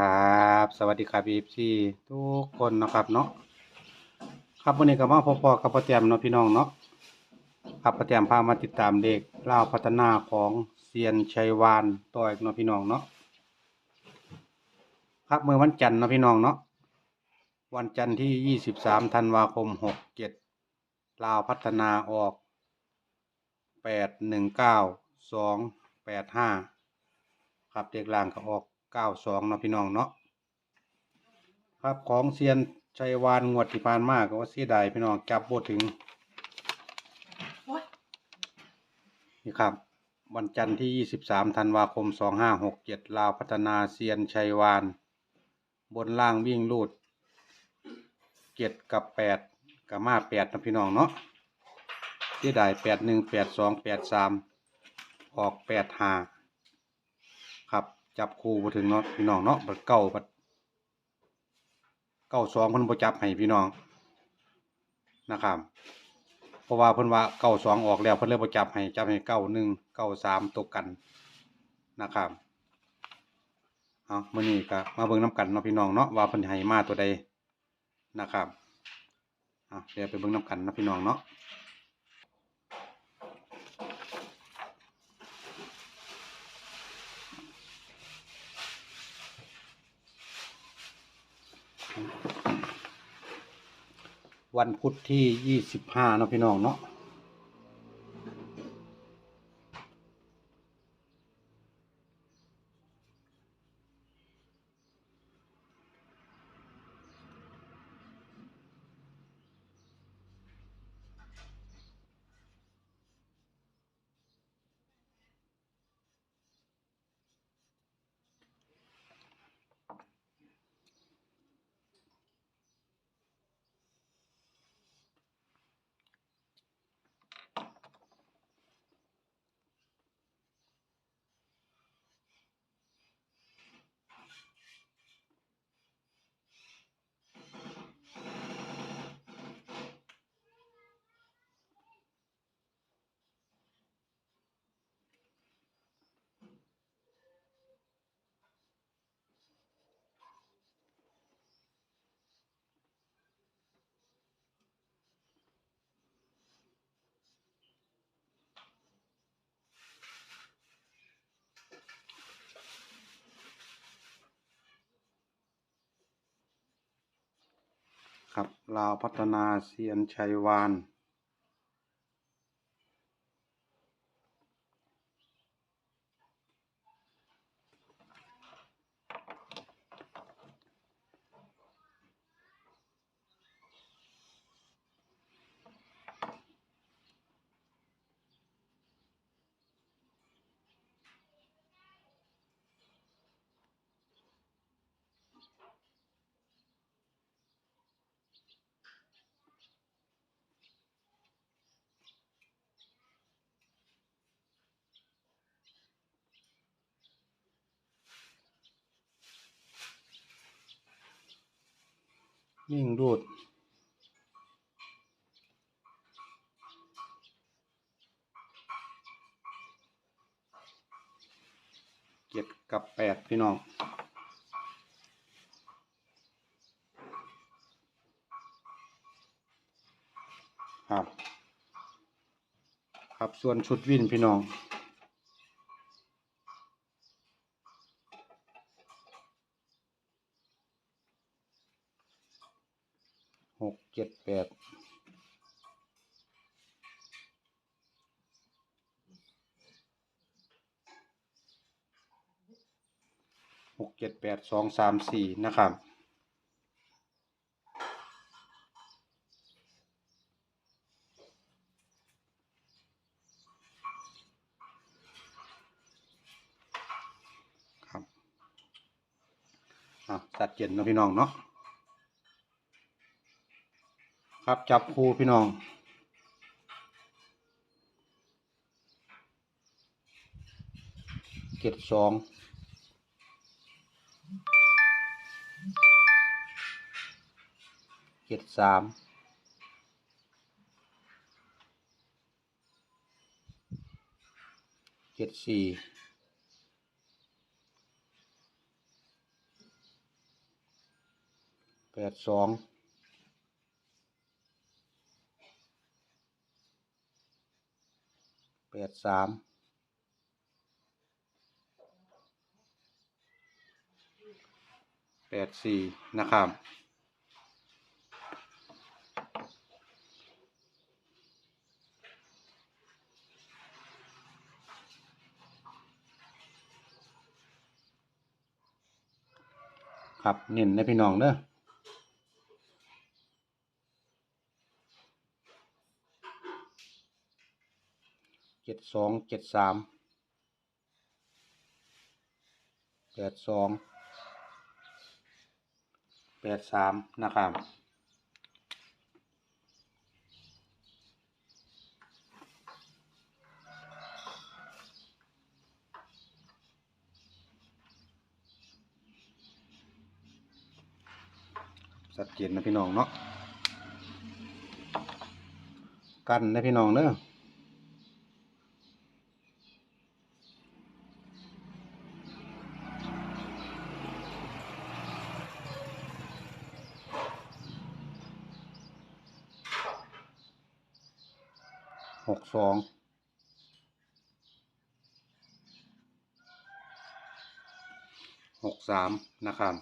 ครับ สวัสดีครับอีพีทุกคนนะครับเนาะครับวันนี้ก็มาพบๆกับพ่อแต้มเนาะพี่น้องเนาะครับพ่อแต้มพามาติดตามเด็กเล่าพัฒนาของเซียนชัยวานต่ออีกเนาะพี่น้องเนาะครับเมื่อวันจันทร์เนาะพี่น้องเนาะวันจันทร์ที่ 23 ธันวาคม 67 ลาวพัฒนาออก 819 285 ครับเด็กล่างก็ออก 92เนาะพี่น้องเนาะครับของเซียนชัยวานงวดที่ผ่านมาก็ว่าเสียดายพี่น้องจับบ่ถึงนี่ครับ วันจันทร์ที่ 23ธันวาคม 2567 ลาวพัฒนาเซียนชัยวาน บนล่างวิ่งลูดเจ็ดกับแปดกับมาแปดนะพี่น้องเนาะเสียดายแปดหนึ่งแปดสองแปดสามออกแปดห้า จับคู่มาถึงเนาะพี่น้องเนาะบัดเก้าบัดเก้าสองเพิ่นบ่จับให้พี่น้องนะครับเพราะว่าเพิ่นว่าเก้าสองออกแล้วเพิ่นเลยบ่จับให้จับให้เก้าหนึ่งเก้าสามตกกันนะครับเอามื้อนี้ก็มาเบิ่งนํกันเนาะพี่น้องเนาะว่าเพิ่นให้มาตัวใดนะครับเอาเดี๋ยวไปเบิ่งนํกันเนาะพี่น้องเนาะ วันพุธที่ยี่สิบห้าเนาะพี่น้องเนาะ ครับลาวพัฒนาเซียนชัยวาน ยิ่งรูดเจ็ดกับแปดพี่น้องครับ ครับส่วนชุดวินพี่น้อง ห กเจ็ดแปดหกเจ็ดแปดสองสามสี่นะครับครับอะสัดเจนเนาะพี่น้องเนาะ ครับจับคู่พี่น้อง เจ็ดสอง เจ็ดสาม เจ็ดสี่แปดสองแป ดสามแปดสี่นะครับครับเน้นนะพี่น้องเด้อเจ็ด สองเจ็ดสามแปดสองแปดสามนะครับสัดเจนนะพี่น้องเนาะกันนะพี่น้องเด้อ หกสองหกสามนะครับ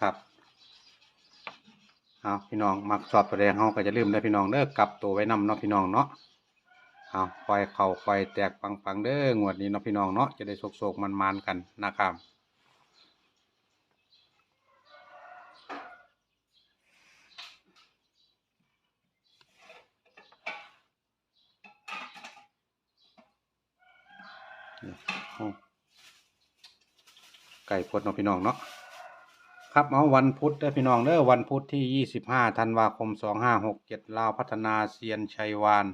ครับเอาพี่น้องมักสอบตัวแดงเฮาก็จะลืมได้พี่น้องเด้อกลับตัวไว้นำเนาะพี่น้องเนาะเอาคอยเข่าคอยแตกปังๆเด้องวดนี้เนาะพี่น้องเนาะจะได้โศกๆมันๆกันนะครับนี่เอา ไก่พดเนาะพี่น้องเนาะครับเอาวันพุธเด้อพี่น้องเด้อวันพุธที่ 25ธันวาคม 2567ลาวพัฒนาเซียนชัยวาน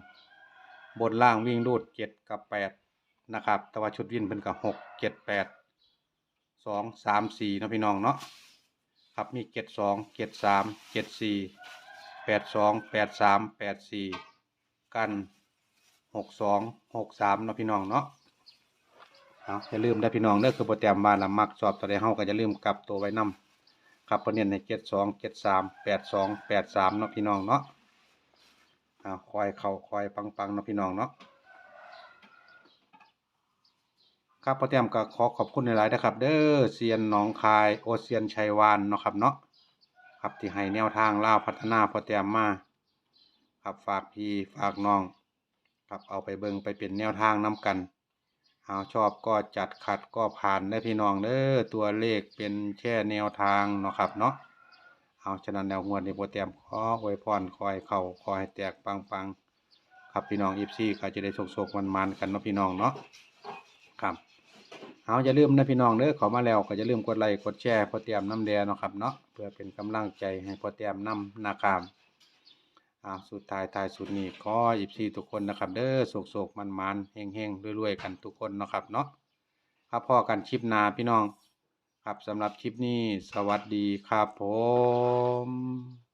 บนล่างวิ่งรูด 7 กับ 8 นะครับ แต่ว่าชุดวิ่งเพิ่นกับ 6 7 8 2 3 4เนาะพี่น้องเนาะครับมี 7 2 7 3 7 4 8 2 8 3 8 4 กัน 6 2 6 3เนาะพี่น้องเนาะ เอาอย่าลืมได้พี่น้องเด้อคือโปรแกรมบ้านละมักสอบตัวใดเฮาก็อย่าลืมกลับตัวไว้นำครับประเด็นในเจ็ดสองเจ็ดสามแปดสองแปดสามเนาะพี่น้องเนาะเอาคอยเข่าคอยปังปังๆเนาะพี่น้องเนาะครับโปรแกรมก็ขอขอบคุณหลายๆนะครับ เด้อเซียนหนองคายโอเซียนชัยวานเนาะครับเนาะครับที่ให้แนวทางล่าวพัฒนาโปรแกรมมาครับฝากพี่ฝากน้อง ครับเอาไปเบิงไปเป็นแนวทางนํกัน เอาชอบก็จัดขัดก็ผ่านได้พี่น้องเด้อตัวเลขเป็นแค่แนวทางเนาะครับเนาะเอาฉะนั้นแนวงวดในโปรแกรมขออวยพรคอยเข่าคอยแตกปังปังๆครับพี่น้องอีฟซีก็จะได้โชคๆมันๆกันเนาะพี่น้องเนาะครับเอาอย่าลืมนะพี่น้องเด้อเขอมาแล้วก็อย่าลืมกดไลค์กดแชร์โปรแกรมน้ำแดงเนาะครับเนาะเพื่อเป็นกำลังใจให้โปรแกรมน้ำนะครับ อ่าสุดท้ายท้ายสุดนี้ก็อิบซีทุกคนนะครับ เด้อโศกโศกมันมันเฮงเฮงรวยๆกันทุกคนนะครับเนาะครับพ่อกันคลิปนาพี่น้อง ครับสำหรับคลิปนี้สวัสดีครับผม